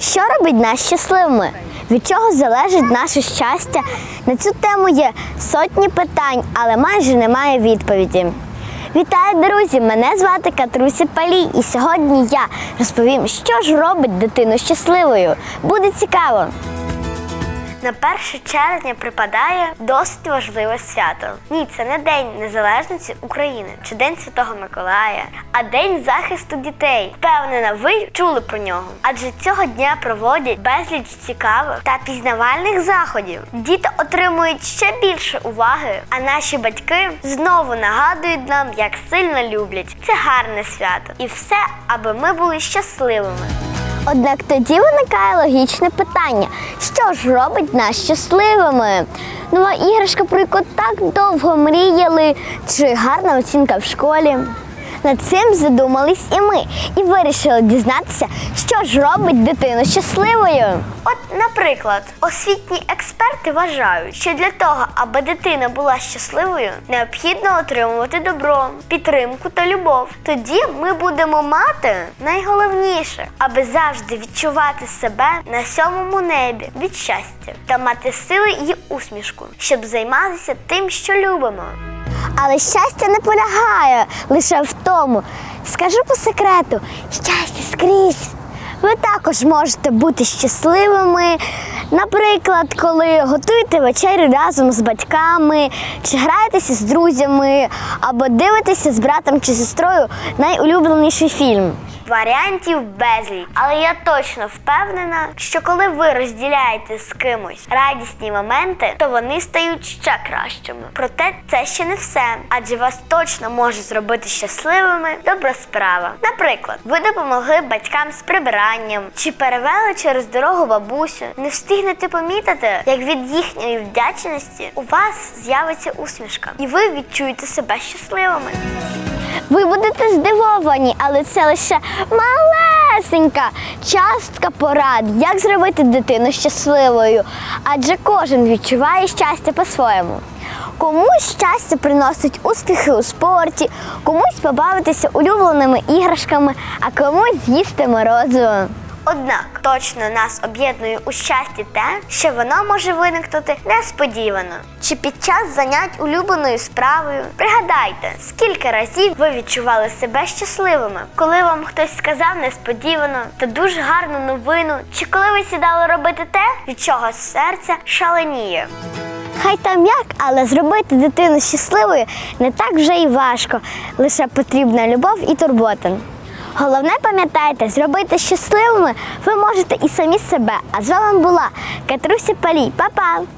Що робить нас щасливими? Від чого залежить наше щастя? На цю тему є сотні питань, але майже немає відповіді. Вітаю, друзі! Мене звати Катруся Палій, і сьогодні я розповім, що ж робить дитину щасливою. Буде цікаво. На 1 червня припадає досить важливе свято. Ні, це не День Незалежності України чи День Святого Миколая, а День захисту дітей. Впевнена, ви чули про нього. Адже цього дня проводять безліч цікавих та пізнавальних заходів. Діти отримують ще більше уваги, а наші батьки знову нагадують нам, як сильно люблять. Це гарне свято. І все, аби ми були щасливими. Однак тоді виникає логічне питання: що ж робить нас щасливими? Нова іграшка, про яку так довго мріяли, чи гарна оцінка в школі? Над цим задумались і ми, і вирішили дізнатися, що ж робить дитину щасливою. От, наприклад, освітні експерти вважають, що для того, аби дитина була щасливою, необхідно отримувати добро, підтримку та любов. Тоді ми будемо мати найголовніше, аби завжди відчувати себе на сьомому небі від щастя та мати сили і усмішку, щоб займатися тим, що любимо. Але щастя не полягає лише в тому. Скажу по секрету, щастя скрізь. Ви також можете бути щасливими. Наприклад, коли готуєте вечерю разом з батьками, чи граєтеся з друзями, або дивитеся з братом чи сестрою найулюбленіший фільм. Варіантів безліч, але я точно впевнена, що коли ви розділяєте з кимось радісні моменти, то вони стають ще кращими. Проте це ще не все, адже вас точно може зробити щасливими добра справа. Наприклад, ви допомогли батькам з прибиранням чи перевели через дорогу бабусю. Не встигнете помітити, як від їхньої вдячності у вас з'явиться усмішка, і ви відчуєте себе щасливими. Ви будете здивовані, але це лише малесенька частка порад, як зробити дитину щасливою. Адже кожен відчуває щастя по-своєму. Комусь щастя приносить успіхи у спорті, комусь побавитися улюбленими іграшками, а комусь з'їсти морозиво. Однак точно нас об'єднує у щасті те, що воно може виникнути несподівано. Чи під час занять улюбленою справою. Пригадайте, скільки разів ви відчували себе щасливими, коли вам хтось сказав несподівано та дуже гарну новину, чи коли ви сідали робити те, від чого серце шаленіє. Хай там як, але зробити дитину щасливою не так вже і важко. Лише потрібна любов і турбота. Головне пам'ятайте, зробити щасливими ви можете і самі себе. А з вами була Катруся Палій. Па-па!